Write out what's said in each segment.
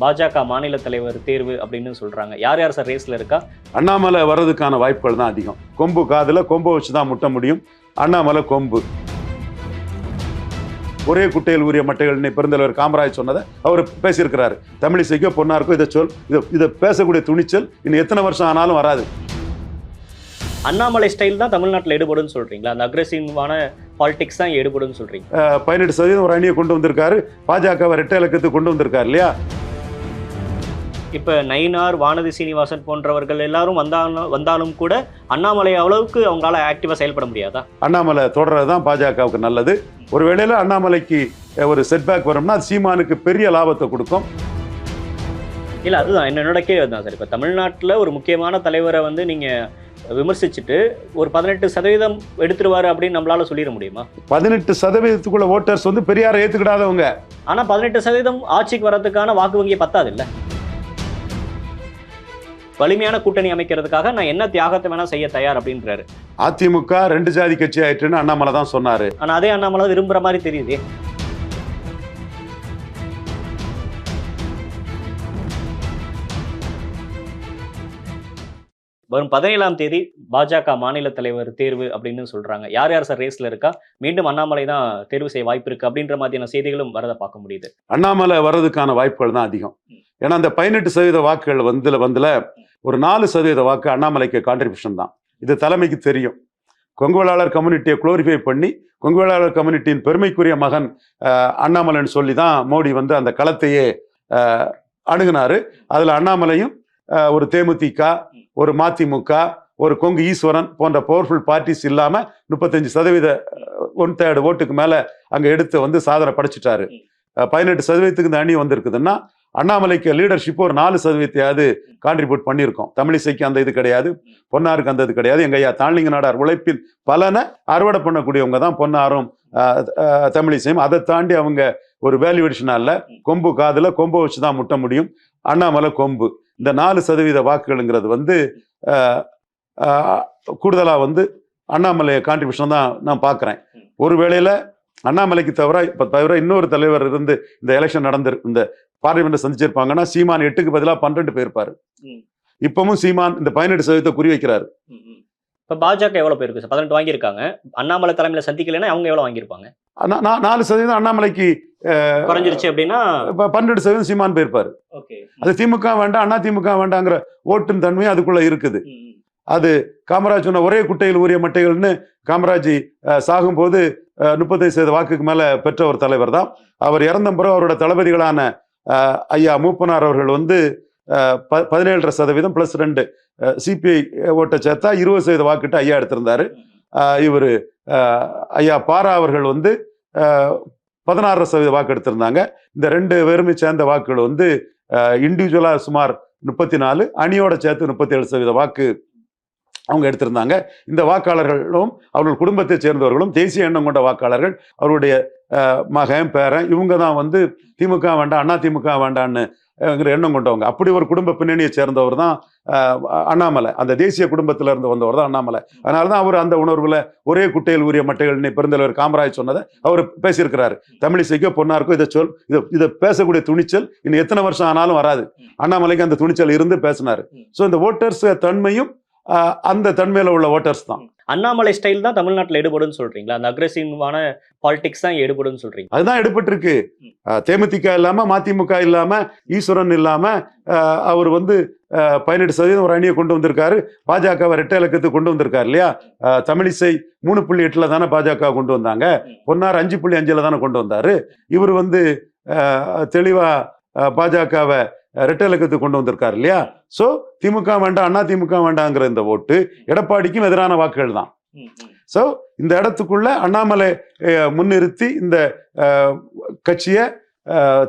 பாஜக மாநில தலைவர் தேர்வு அப்படின்னு சொல்றாங்க. யார் யார் சார் ரேஸ்ல இருக்கா? அண்ணாமலை வர்றதுக்கான வாய்ப்புகள் தான் அதிகம். கொம்பு காதுல கொம்பை வச்சு தான் முட்ட முடியும். அண்ணாமலை கொம்பு. ஒரே குட்டையில் ஊறிய மட்டைகள்னு பெருந்தலைவர் காமராஜ் சொன்னதை அவர் பேசியிருக்கிறாரு. தமிழிசைக்கோ பொன்னாருக்கோ இதை சொல் இதை இதை பேசக்கூடிய துணிச்சல் இன்னும் எத்தனை வருஷம் ஆனாலும் வராது. அண்ணாமலை ஸ்டைல் தான் தமிழ்நாட்டில் ஈடுபடுன்னு சொல்றீங்களா? அந்த அக்ரெசிவான பாலிடிக்ஸ் தான் ஈடுபடுன்னு சொல்றீங்க. பதினெட்டு சதவீதம் ஒரு அணியை கொண்டு வந்திருக்காரு. பாஜகவை ரெட்டை இலக்கத்துக்கு கொண்டு வந்திருக்காரு இல்லையா? இப்ப நயினார் வானதி சீனிவாசன் போன்றவர்கள் எல்லாரும் வந்தாலும் வந்தாலும் கூட அண்ணாமலை அளவுக்கு அவங்களால ஆக்டிவா செயல்பட முடியாதா? அண்ணாமலை தொடர்றது தான் பாஜகவுக்கு நல்லது. ஒரு வேளையில அண்ணாமலைக்கு ஒரு செட்பேக் வரும்னா அது சீமானுக்கு பெரிய லாபத்தை கொடுக்கும். இல்ல அதுதான். என்னோட கேள்வி தான் சார். இப்ப தமிழ்நாட்டுல ஒரு முக்கியமான தலைவரை வந்து நீங்க விமர்சிச்சுட்டு ஒரு பதினெட்டு சதவீதம் எடுத்துருவாரு அப்படின்னு நம்மளால சொல்லிட முடியுமா? பதினெட்டு சதவீதத்துக்குள்ள ஓட்டர்ஸ் வந்து பெரியாரை ஏத்துக்கிடாதவங்க. ஆனா பதினெட்டு சதவீதம் ஆட்சிக்கு வர்றதுக்கான வாக்கு வங்கி பத்தாது இல்ல வலிமையான கூட்டணி அமைக்கிறதுக்காக நான் என்ன தியாகத்தை வேணா செய்ய தயார் அப்படின்றாரு. அதிமுக ரெண்டு ஜாதி கட்சி ஆயிட்டுன்னு அண்ணாமலை தான் சொன்னாரு. ஆனா அதே அண்ணாமலை விரும்புற மாதிரி தெரியுது. வரும் பதினேழாம் தேதி பாஜக மாநில தலைவர் தேர்வு அப்படின்னு சொல்றாங்க. யார் யார் சார் ரேஸ்ல இருக்கா? மீண்டும் அண்ணாமலை தான் தேர்வு செய்ய வாய்ப்பு இருக்கு அப்படின்ற மாதிரியான செய்திகளும் வரதை பார்க்க முடியுது. அண்ணாமலை வர்றதுக்கான வாய்ப்புகள் தான் அதிகம். ஏன்னா அந்த பதினெட்டு சதவீத வாக்குகள் வந்துல வந்துல ஒரு நாலு சதவீத வாக்கு அண்ணாமலைக்கு கான்ட்ரிபியூஷன் தான். இது தலைமைக்கு தெரியும். கொங்குவேளாளர் கம்யூனிட்டியை குளோரிஃபை பண்ணி கொங்குவேளாளர் கம்யூனிட்டியின் பெருமைக்குரிய மகன் அண்ணாமலைன்னு சொல்லி தான் மோடி வந்து அந்த களத்தையே அஹ், அணுகுனாரு. அதில் அண்ணாமலையும் ஒரு தேமுதிக ஒரு மதிமுக ஒரு கொங்கு ஈஸ்வரன் போன்ற பவர்ஃபுல் பார்ட்டிஸ் இல்லாமல் முப்பத்தஞ்சு சதவீத ஒன் தேர்டு ஓட்டுக்கு மேலே அங்கே எடுத்து வந்து சாதனை படைச்சிட்டாரு. பதினெட்டு சதவீதத்துக்கு இந்த அணி வந்திருக்குதுன்னா அண்ணாமலைக்கு லீடர்ஷிப் ஒரு நாலு சதவீதத்தையாவது கான்ட்ரிபியூட் பண்ணியிருக்கோம். தமிழிசைக்கு அந்த இது கிடையாது பொன்னாருக்கு அந்த இது கிடையாது. எங்க ஐயா தாழ்லிங்க நாடார் உழைப்பின் பலனை அறுவடை பண்ணக்கூடியவங்க தான் பொன்னாரும் தமிழிசையும். அதை தாண்டி அவங்க ஒரு வேல்யூவேஷனா இல்ல கொம்பு காதுல கொம்பை வச்சு தான் முட்ட முடியும். அண்ணாமலை கொம்பு. இந்த நாலு சதவீத வாக்குகள்ங்கிறது வந்து கூடுதலாக வந்து அண்ணாமலை கான்ட்ரிபியூஷன் தான் நான் பார்க்குறேன். ஒரு வேளையில் அண்ணாமலைக்கு தவிர இப்போ தவிர இன்னொரு தலைவர் இருந்து இந்த எலெக்ஷன் நடந்திரு இந்த பார்லிமெண்ட் சந்திச்சிருப்பாங்கன்னா சீமான் எட்டுக்கு பதிலாக பன்னெண்டு போயிருப்பாரு. இப்பவும் சீமான் இந்த பதினெட்டு சதவீதத்தை குறி வைக்கிறாரு. இப்ப பாஜக எவ்வளவு பேருக்கு சார்? பதினெட்டு வாங்கியிருக்காங்க. அண்ணாமலை தலைமையில சந்திக்கலைன்னா அவங்க எவ்வளவு வாங்கியிருப்பாங்க? நாலு சதவீதம் அண்ணாமலைக்கு குறைஞ்சிருச்சு அப்படின்னா பன்னெண்டு சதவீதம் சீமான் போயிருப்பாரு. அது திமுக வேண்டாம் அண்ணா திமுக வேண்டாங்கிற ஓட்டின் தன்மையும் அதுக்குள்ள இருக்குது. அது காமராஜ் சொன்ன ஒரே குட்டையில் ஊறிய மட்டைகள்னு காமராஜ் சாகும்போது முப்பத்தைந்து சதவீத வாக்குக்கு மேல பெற்ற ஒரு தலைவர் தான். அவர் இறந்த பிறகு அவரோட தளபதிகளான ஐயா மூப்பனார் அவர்கள் வந்து ப- பதினேழரை சதவீதம் பிளஸ் ரெண்டு சிபிஐ ஓட்டை சேர்த்தா இருபது சதவீத வாக்கிட்டு ஐயா எடுத்திருந்தாரு. இவர் ஐயா பாரா அவர்கள் வந்து பதினாறரை சதவீத வாக்கு எடுத்திருந்தாங்க. இந்த ரெண்டு பேருமே சேர்ந்த வாக்குகள் வந்து இண்டிவிஜுவலாக சுமார் முப்பத்தி நாலு அணியோட சேர்த்து முப்பத்தி ஏழு சதவீத வாக்கு அவங்க எடுத்திருந்தாங்க. இந்த வாக்காளர்களும் அவர்கள் குடும்பத்தை சேர்ந்தவர்களும் தேசிய எண்ணம் கொண்ட வாக்காளர்கள் அவருடைய மகன் பேரன் இவங்க தான் வந்து திமுக வேண்டாம் அண்ணா திமுக வேண்டான்னு எண்ணம் கொண்டவங்க. அப்படி ஒரு குடும்ப பின்னணியை சேர்ந்தவர் தான் அண்ணாமலை. அந்த தேசிய குடும்பத்துல இருந்து வந்தவர் தான் அண்ணாமலை. அதனால தான் அவர் அந்த உணர்வுல ஒரே குட்டையில் ஊறிய மட்டைகள்னு பெருந்தலைவர் காமராஜ் சொன்னதை அவர் பேசியிருக்கிறாரு. தமிழிசைக்கோ பொன்னாருக்கோ இதை சொல் இதை இதை பேசக்கூடிய துணிச்சல் இன்னும் எத்தனை வருஷம் ஆனாலும் வராது. அண்ணாமலைக்கு அந்த துணிச்சல் இருந்து பேசினாரு. ஸோ இந்த ஓட்டர்ஸ் தன்மையும் அந்த தன்மையில உள்ள ஓட்டர்ஸ் தான். அண்ணாமலை ஸ்டைல் தான் தமிழ்நாட்டில் ஈடுபடுன்னு சொல்றீங்களா? அந்த அக்ரெசிவான பாலிடிக்ஸ் தான் ஈடுபடுன்னு சொல்றீங்க. அதுதான் எடுபட்டிருக்கு. அஹ், தேமுதிக இல்லாம மதிமுக இல்லாம ஈஸ்வரன் இல்லாம அவர் வந்து பதினெட்டு சதவீதம் ஒரு அணியை கொண்டு வந்திருக்காரு. பாஜகவை ரெட்டை இலக்கத்துக்கு கொண்டு வந்திருக்காரு இல்லையா? தமிழிசை மூணு புள்ளி எட்டுல தானே பாஜக கொண்டு வந்தாங்க. பொன்னார் அஞ்சு புள்ளி அஞ்சுல தானே கொண்டு வந்தாரு. இவர் வந்து அஹ், தெளிவா அஹ், பாஜகவை ரெட்டை இலக்கத்துக்கு கொண்டு வந்திருக்காரு இல்லையா? சோ திமுக வேண்டாம் அண்ணா திமுக வேண்டாங்கிற இந்த ஓட்டு எடப்பாடிக்கும் எதிரான வாக்குகள் தான். ஸோ இந்த இடத்துக்குள்ள அண்ணாமலை முன்னிறுத்தி இந்த கட்சியை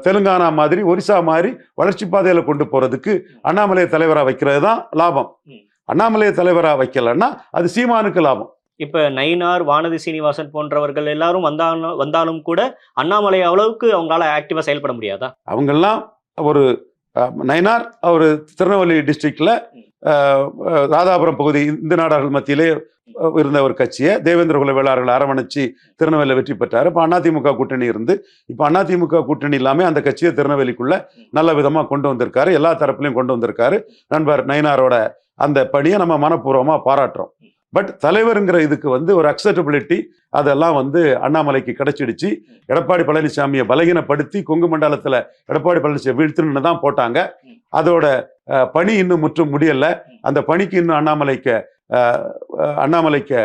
தெலுங்கானா மாதிரி ஒரிசா மாதிரி வளர்ச்சி பாதையில கொண்டு போறதுக்கு அண்ணாமலை தலைவரா வைக்கிறது தான் லாபம். அண்ணாமலை தலைவரா வைக்கலன்னா அது சீமானுக்கு லாபம். இப்ப நயினார் வானதி சீனிவாசன் போன்றவர்கள் எல்லாரும் வந்தாலும் வந்தாலும் கூட அண்ணாமலை அளவுக்கு அவங்களால ஆக்டிவா செயல்பட முடியாதா? அவங்கெல்லாம் ஒரு நயனார் அவர் திருநெல்வேலி டிஸ்ட்ரிக்ட்ல ராதாபுரம் பகுதி இந்து நாடார்கள் மத்தியிலே இருந்த ஒரு கட்சியை தேவேந்திர குல வேளாளர்கள் அரவணைச்சு திருநெல்வேலியில் வெற்றி பெற்றார். இப்போ அதிமுக கூட்டணி இருந்து இப்போ அதிமுக கூட்டணி இல்லாமல் அந்த கட்சியை திருநெல்வேலிக்குள்ள நல்ல விதமாக கொண்டு வந்திருக்காரு. எல்லா தரப்புலையும் கொண்டு வந்திருக்காரு. நண்பர் நயனாரோட அந்த பணியை நம்ம மனப்பூர்வமாக பாராட்டுறோம். பட் தலைவருங்கிற இதுக்கு வந்து ஒரு அக்செப்டபிலிட்டி அதெல்லாம் வந்து அண்ணாமலைக்கு கிடைச்சிடுச்சு. எடப்பாடி பழனிசாமியை பலகீனப்படுத்தி கொங்கு மண்டலத்தில் எடப்பாடி பழனிசாமி வீழ்த்துன்னு தான் போட்டாங்க. அதோட பணி இன்னும் முற்றும் முடியல. அந்த பணிக்கு இன்னும் அண்ணாமலைக்கு அண்ணாமலைக்கு.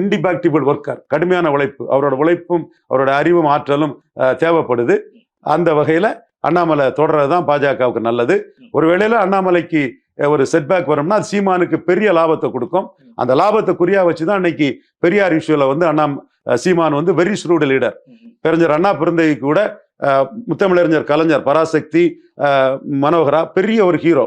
இன்டிபேக்டிபிள் ஒர்க்கர் கடுமையான உழைப்பு. அவரோட உழைப்பும் அவரோட அறிவும் ஆற்றலும் தேவைப்படுது. அந்த வகையில் அண்ணாமலை தொடர்றது தான் பாஜகவுக்கு நல்லது. ஒரு வேளையில அண்ணாமலைக்கு ஒரு செட்பேக் வரும்னா அது சீமானுக்கு பெரிய லாபத்தை கொடுக்கும். அந்த லாபத்தை குறியா வச்சு தான் இன்னைக்கு பெரியார் இஷ்யூவில் வந்து அண்ணா சீமான் வந்து வெரி ஸ்ரூடு லீடர் பெருஞ்சர் அண்ணா பிறந்தகை கூட முத்தமிழறிஞர் கலைஞர் பராசக்தி மனோகரா பெரிய ஒரு ஹீரோ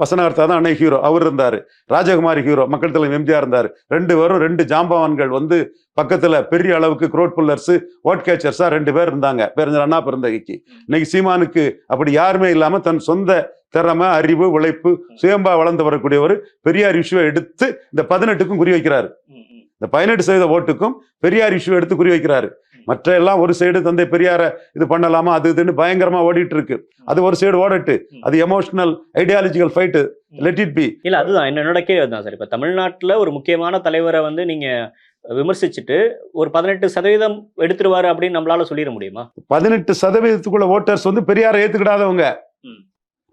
வசனகர்த்தா தான் அன்னை ஹீரோ. அவர் இருந்தாரு. ராஜகுமாரி ஹீரோ. மக்கள் தலைவர் எம்ஜிஆர் இருந்தாரு. ரெண்டு பேரும் ரெண்டு ஜாம்பவான்கள் வந்து பக்கத்துல பெரிய அளவுக்கு குரோட் புல்லர்ஸ் ஓட் கேச்சர்ஸா ரெண்டு பேர் இருந்தாங்க. பெருஞ்சர் அண்ணா பிறந்தகைக்கு இன்னைக்கு சீமானுக்கு அப்படி யாருமே இல்லாம தன் சொந்த திறமை அறிவு உழைப்பு சுயம்பா வளர்ந்து வரக்கூடியவர் பெரியார் இஷ்யூவை எடுத்து இந்த பதினெட்டுக்கும் குறி வைக்கிறாரு. இந்த பதினெட்டு சதவீத ஓட்டுக்கும் பெரியார் இஷ்யூ எடுத்து குறி வைக்கிறாரு. மற்ற எல்லாம் ஒரு சைடு தந்தை பெரியார இது பண்ணலாமா? அது இதுன்னு பயங்கரமா ஓடிட்டு இருக்கு அது ஒரு சைடு ஓடட்டு. அது emotional ideological fight let it be இல்ல அதுதான். என்னோட கேள்வி தான் சார். இப்ப தமிழ்நாட்டுல ஒரு முக்கியமான தலைவரை வந்து நீங்க விமர்சிச்சுட்டு ஒரு பதினெட்டு சதவீதம் எடுத்துருவாரு அப்படின்னு நம்மளால சொல்லிட முடியுமா? பதினெட்டு சதவீதத்துக்குள்ள ஓட்டர்ஸ் வந்து பெரியாரை ஏத்துக்கிடாதவங்க.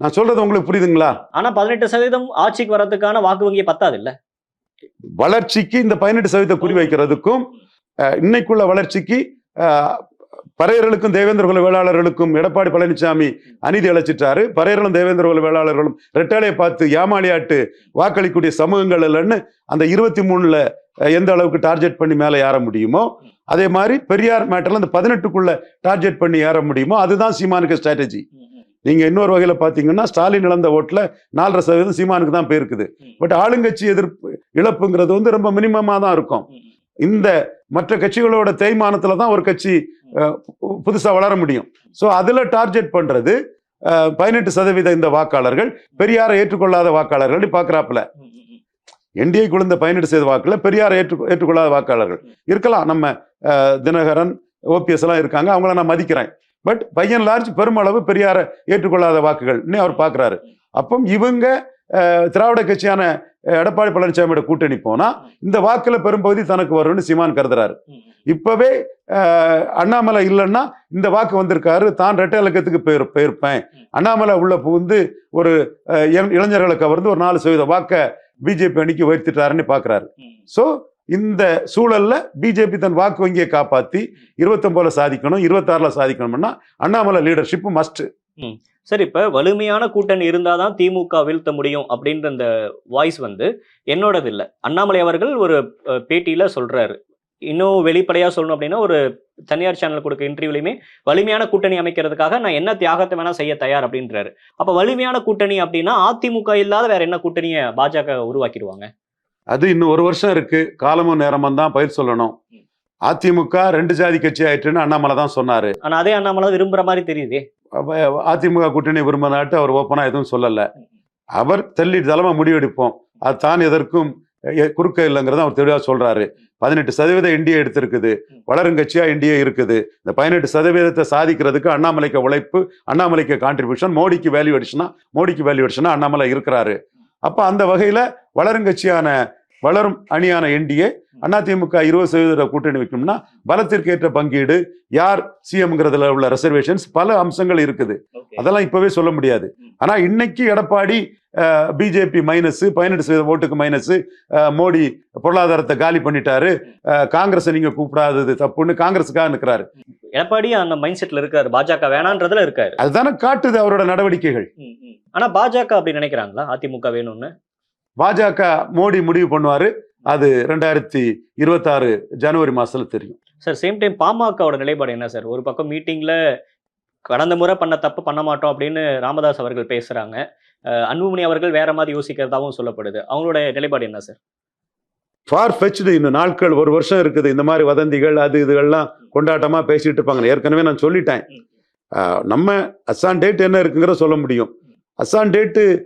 நான் சொல்றது உங்களுக்கு புரியுதுங்களா? ஆனா பதினெட்டு சதவீதம் ஆட்சிக்கு வர்றதுக்கான வாக்கு வங்கி பத்தாது இல்ல? வளர்ச்சிக்கு இந்த பதினெட்டு சதவீத குறி வைக்கிறதுக்கும் இன்னைக்குள்ள வளர்ச்சிக்கு பறையர்களுக்கும் தேவேந்திர குல வேளாளர்களுக்கும் எடப்பாடி பழனிசாமி அநீதி அழைச்சிட்டாரு பறையர்களும் தேவேந்திர குல வேளாளர்களும் ரெட்டாலையை பார்த்து ஏமாளியாட்டு வாக்களிக்கூடிய சமூகங்கள் இல்லைன்னு அந்த இருபத்தி மூணுல எந்த அளவுக்கு டார்கெட் பண்ணி மேலே ஏற முடியுமோ அதே மாதிரி பெரியார் மேட்டர்ல அந்த பதினெட்டுக்குள்ள டார்கெட் பண்ணி ஏற முடியுமோ அதுதான் சீமானுக்கு ஸ்ட்ராட்டஜி நீங்க இன்னொரு வகையில பாத்தீங்கன்னா ஸ்டாலின் இழந்த ஓட்டுல நாலரை சதவீதம் சீமானுக்கு தான் போயிருக்குது. பட் ஆளுங்கட்சி எதிர்ப்பு இழப்புங்கிறது வந்து ரொம்ப மினிமமா தான் இருக்கும். இந்த மற்ற கட்சிகளோட தேய்மானத்துல தான் ஒரு கட்சி பு- புதுசா வளர முடியும். ஸோ அதுல டார்கெட் பண்றது பதினெட்டு சதவீத இந்த வாக்காளர்கள் பெரியாரை ஏற்றுக்கொள்ளாத வாக்காளர்கள் பார்க்கறாப்புல என்டிஏ குழுந்த பதினெட்டு சதவீத வாக்குல பெரியாரை ஏற்று ஏற்றுக்கொள்ளாத வாக்காளர்கள். இருக்கலாம் நம்ம தினகரன் ஓபிஎஸ் எல்லாம் இருக்காங்க அவங்கள நான் மதிக்கிறேன். பட் பையன் லார்ஜ் பெருமளவு பெரியாரை ஏற்றுக்கொள்ளாத வாக்குகள் அவர் பார்க்கறாரு அப்போ இவங்க திராவிட கட்சியான எடப்பாடி பழனிசாமியோட கூட்டணி போனா இந்த வாக்குல பெரும்பகுதி தனக்கு வரும்னு சீமான் கருதுறாரு. இப்பவே அண்ணாமலை இல்லைன்னா இந்த வாக்கு வந்திருக்காரு தான் ரெட்டை இலக்கத்துக்கு போயிரு போயிருப்பேன். அண்ணாமலை உள்ள புகுந்து ஒரு இளைஞர்களை கவர்ந்து ஒரு நாலு சதவீத வாக்க பிஜேபி அணிக்கு உயர்த்திட்டாருன்னு பாக்குறாரு. ஸோ இந்த சூழல்ல பிஜேபி தன் வாக்கு வங்கியை காப்பாத்தி இருபத்தொன்பதுல சாதிக்கணும் இருபத்தாறுல சாதிக்கணும்னா அண்ணாமலை லீடர்ஷிப் மஸ்ட் சரி இப்ப வலிமையான கூட்டணி இருந்தாதான் திமுக வீழ்த்த முடியும் அப்படின்ற அந்த வாய்ஸ் வந்து என்னோடது இல்ல. அண்ணாமலை அவர்கள் ஒரு பேட்டியில சொல்றாரு. இன்னும் வெளிப்படையா சொல்லணும் அப்படின்னா ஒரு தனியார் சேனல் கொடுக்க இன்டர்வியூலையுமே வலிமையான கூட்டணி அமைக்கிறதுக்காக நான் என்ன தியாகத்தை வேணா செய்ய தயார் அப்படின்றாரு. அப்ப வலிமையான கூட்டணி அப்படின்னா அதிமுக இல்லாத வேற என்ன கூட்டணியை பாஜக உருவாக்கிடுவாங்க? அது இன்னும் ஒரு வருஷம் இருக்கு. காலமும் நேரமும் தான் பயிர் சொல்லணும். அதிமுக ரெண்டு ஜாதி கட்சி ஆயிட்டுன்னு அண்ணாமலை தான் சொன்னாரு. ஆனா அதே அண்ணாமலை விரும்புற மாதிரி தெரியுதே. அதிமுக கூட்டணி விரும்பினாட்டு அவர் ஓப்பனாக எதுவும் சொல்லலை. அவர் தள்ளி தலைமை முடிவெடுப்போம். அது தான் எதற்கும் குறுக்க இல்லைங்கிறத அவர் தெளிவாக சொல்றாரு. பதினெட்டு சதவீதம் இந்தியா எடுத்திருக்குது. வளரும் கட்சியா இந்தியா இருக்குது. இந்த பதினெட்டு சதவீதத்தை சாதிக்கிறதுக்கு அண்ணாமலைக்கு உழைப்பு அண்ணாமலைக்கு கான்ட்ரிபியூஷன் மோடிக்கு வேல்யூ அடிச்சுன்னா மோடிக்கு வேல்யூ அடிச்சுன்னா அண்ணாமலை இருக்கிறாரு. அப்போ அந்த வகையில் வளரும் கட்சியான வளரும் அணியான என்டிஏ அதிமுக இருபது சதவீத கூட்டணி வைக்கணும்னா பலத்திற்கு ஏற்ற பங்கீடு யார் சிஎம்ங்கிறதுல உள்ள ரிசர்வேஷன்ஸ் பல அம்சங்கள் இருக்குது. அதெல்லாம் இப்பவே சொல்ல முடியாது. ஆனா இன்னைக்கு எடப்பாடி பிஜேபி மைனஸ் பதினெட்டு சதவீத ஓட்டுக்கு மைனஸ் மோடி பொருளாதாரத்தை காலி பண்ணிட்டாரு. காங்கிரஸை நீங்க கூப்பிடாதது தப்புன்னு காங்கிரஸுக்காக நிற்கிறாரு எடப்பாடி அந்த மைண்ட் செட்ல இருக்காரு. பாஜக வேணான்றதுல இருக்காரு. அதுதானே காட்டுது அவரோட நடவடிக்கைகள். ஆனா பாஜக அப்படி நினைக்கிறாங்களா? அதிமுக வேணும்னு? பாஜக மோடி முடிவு பண்ணுவாரு. அது ரெண்டாயிரத்தி இருபத்தாறு ஜனவரி மாசத்துல தெரியும். சார் சேம் டைம் பாமகவோட நிலைப்பாடு என்ன சார்? ஒரு பக்கம் மீட்டிங்ல கடந்த முறை பண்ண தப்பு பண்ண மாட்டோம் அப்படின்னு ராமதாஸ் அவர்கள் பேசுறாங்க. அஹ் அன்புமணி அவர்கள் வேற மாதிரி யோசிக்கிறதாவும் சொல்லப்படுது. அவங்களோட நிலைப்பாடு என்ன சார்? ஃபார் ஃபெச்டு இன்னும் நாட்கள் ஒரு வருஷம் இருக்குது. இந்த மாதிரி வதந்திகள் அது இதுகள்லாம் கொண்டாட்டமா பேசிட்டு இருப்பாங்க. ஏற்கனவே நான் சொல்லிட்டேன். நம்ம அசான் டேட் என்ன இருக்குங்கிற சொல்ல முடியும். அசான் டேட்டு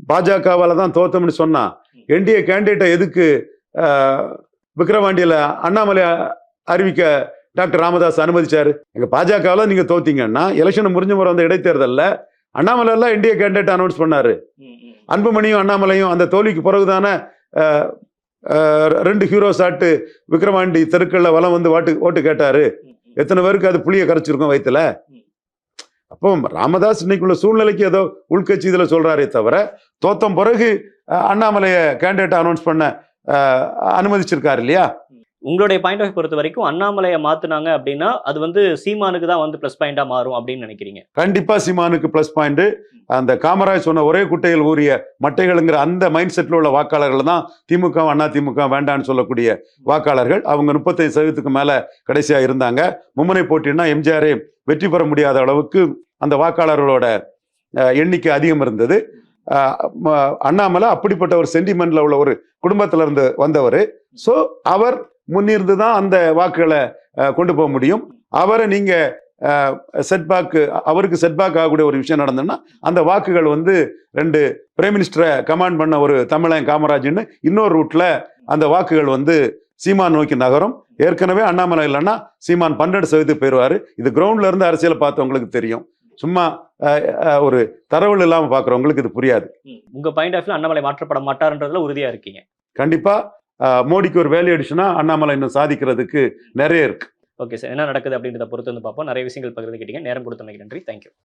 பாஜகவால தான் தோத்தோம்னு சொன்னா என்டிஏ கேண்டிடேட்டை எதுக்கு அஹ், விக்கிரவாண்டியில அண்ணாமலை அறிவிக்க டாக்டர் ராமதாஸ் அனுமதிச்சாரு? எங்க பாஜகவில் நீங்க தோத்தீங்கன்னா எலெக்ஷன் முடிஞ்ச முறை வந்த இடைத்தேர்தல்ல அண்ணாமலை எல்லாம் என்டிஏ கேண்டிடேட் அனௌன்ஸ் பண்ணாரு. அன்புமணியும் அண்ணாமலையும் அந்த தோல்விக்கு பிறகுதானே ரெண்டு ஹீரோஸ் ஆட்டு விக்ரவாண்டி தெருக்கள்ல வலம் வந்து ஓட்டு ஓட்டு கேட்டாரு. எத்தனை பேருக்கு அது புளிய கரைச்சிருக்கும் வயித்துல? அப்போ ராமதாஸ் இன்னைக்குள்ள சூழ்நிலைக்கு ஏதோ உள்கட்சி இதில் சொல்கிறாரே தவிர தோத்தம் பிறகு அண்ணாமலையை அண்ணாமலைய கேண்டிடேட் அனௌன்ஸ் பண்ண அனுமதிச்சிருக்காரு இல்லையா? உங்களுடைய பாயிண்ட் ஆஃப் பொறுத்த வரைக்கும் அண்ணாமலையை மாத்தினாங்க அப்படின்னா அது வந்து சீமானுக்கு தான் வந்து ப்ளஸ் பாயிண்டா மாறும் அப்படின்னு நினைக்கிறீங்க. கண்டிப்பா சீமானுக்கு ப்ளஸ் பாயிண்ட் அந்த காமராஜ் சொன்ன ஒரே குட்டையில் ஊறிய மட்டைகள்ங்கிற அந்த மைண்ட் செட்ல உள்ள வாக்காளர்கள் தான் திமுக அண்ணா திமுக வேண்டான்னு சொல்லக்கூடிய வாக்காளர்கள். அவங்க முப்பத்தைந்து சதவீதத்துக்கு மேல கடைசியா இருந்தாங்க. மும்முனை போட்டின்னா எம்ஜிஆரே வெற்றி பெற முடியாத அளவுக்கு அந்த வாக்காளர்களோட எண்ணிக்கை அதிகம் இருந்தது. அண்ணாமலை அப்படிப்பட்ட ஒரு சென்டிமெண்ட்ல உள்ள ஒரு குடும்பத்தில் இருந்து வந்தவர். ஸோ அவர் முன்னிருந்து தான் அந்த வாக்குகளை கொண்டு போக முடியும். அவரை நீங்க செட்பேக் அவருக்கு செட்பேக் ஆகக்கூடிய ஒரு விஷயம் நடந்ததுன்னா அந்த வாக்குகள் வந்து ரெண்டு பிரைம் மினிஸ்டரை கமாண்ட் பண்ண ஒரு தமிழன் காமராஜ்னு இன்னொரு ரூட்ல அந்த வாக்குகள் வந்து சீமான் நோக்கி நகரும். ஏற்கனவே அண்ணாமலை இல்லைன்னா சீமான் பன்னெண்டு சதவீதம் போயிடுவாரு. இது கிரவுண்ட்ல இருந்து அரசியலை பார்த்தவங்களுக்கு தெரியும். சும்மா ஒரு தரவுகள் இல்லாம பாக்குறவங்களுக்கு இது புரியாது. உங்க பாயிண்ட் ஆஃப் அண்ணாமலை மாற்றப்பட மாட்டார்ன்றதுல உறுதியா இருக்கீங்க. கண்டிப்பா. அஹ், மோடிக்கு ஒரு வேல்யூ அடிச்சுன்னா அண்ணாமலை இன்னும் சாதிக்கிறதுக்கு நிறைய இருக்கு. ஓகே சார் என்ன நடக்குது அப்படின்றத பொறுத்து வந்து பார்ப்போம். நிறைய விஷயங்கள் பகிர்ந்து கேட்டீங்க நேரம் கொடுத்தமைக்கு நன்றி. தேங்க்யூ